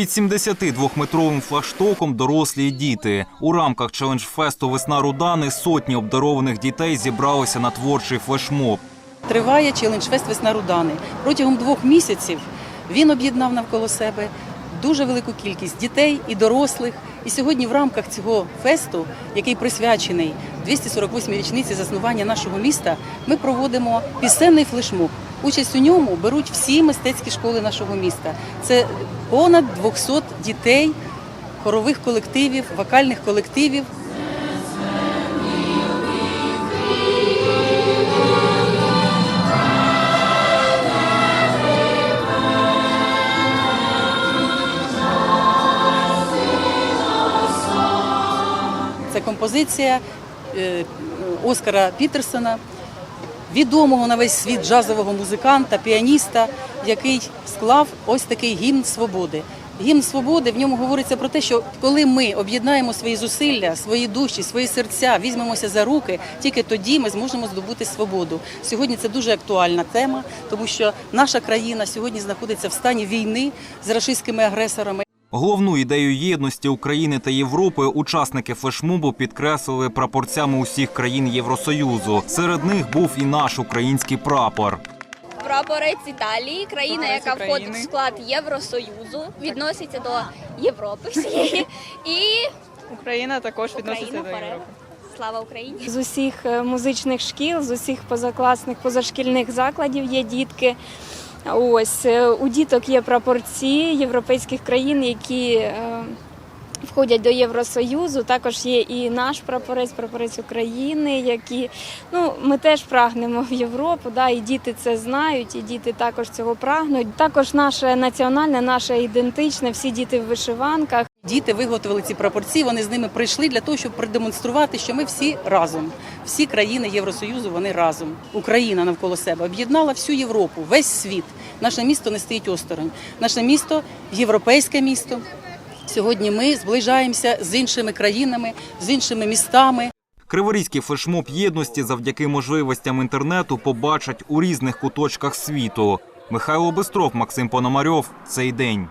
Під 72-метровим флагштоком дорослі і діти. У рамках челендж-фесту Весна Рудани сотні обдарованих дітей зібралися на творчий флешмоб. Триває челендж-фест Весна Рудани. Протягом двох місяців він об'єднав навколо себе дуже велику кількість дітей і дорослих. І сьогодні в рамках цього фесту, який присвячений 248-й річниці заснування нашого міста, ми проводимо пісенний флешмоб. Участь у ньому беруть всі мистецькі школи нашого міста. Це понад 200 дітей, хорових колективів, вокальних колективів. Це композиція е, Оскара Пітерсона, відомого на весь світ джазового музиканта, піаніста, який склав ось такий гімн свободи. Гімн свободи в ньому говориться про те, що коли ми об'єднаємо свої зусилля, свої душі, свої серця, візьмемося за руки, тільки тоді ми зможемо здобути свободу. Сьогодні це дуже актуальна тема, тому що наша країна сьогодні знаходиться в стані війни з рашистськими агресорами. Головну ідею єдності України та Європи учасники флешмобу підкреслили прапорцями усіх країн Євросоюзу. Серед них був і наш український прапор. Прапорець Італії, країна, Прапорець яка України. входить в склад Євросоюзу, відноситься до Європи всієї. І Україна також відноситься Україна до вперед. Європи. Слава Україні! З усіх е, музичних шкіл, з усіх позакласних, позашкільних закладів є дітки. Ось е, у діток є прапорці європейських країн, які е, входять до Євросоюзу. Також є і наш прапорець, прапорець України, які ну ми теж прагнемо в Європу. Да, і діти це знають, і діти також цього прагнуть. Також наше національне, наше ідентичне, всі діти в вишиванках. Діти виготовили ці прапорці. Вони з ними прийшли для того, щоб продемонструвати, що ми всі разом. Всі країни Євросоюзу вони разом. Україна навколо себе об'єднала всю Європу, весь світ. Наше місто не стоїть осторонь. Наше місто європейське місто. Сьогодні ми зближаємося з іншими країнами, з іншими містами. Криворізький флешмоб єдності завдяки можливостям інтернету побачать у різних куточках світу. Михайло Бистров, Максим Пономарьов. Цей день.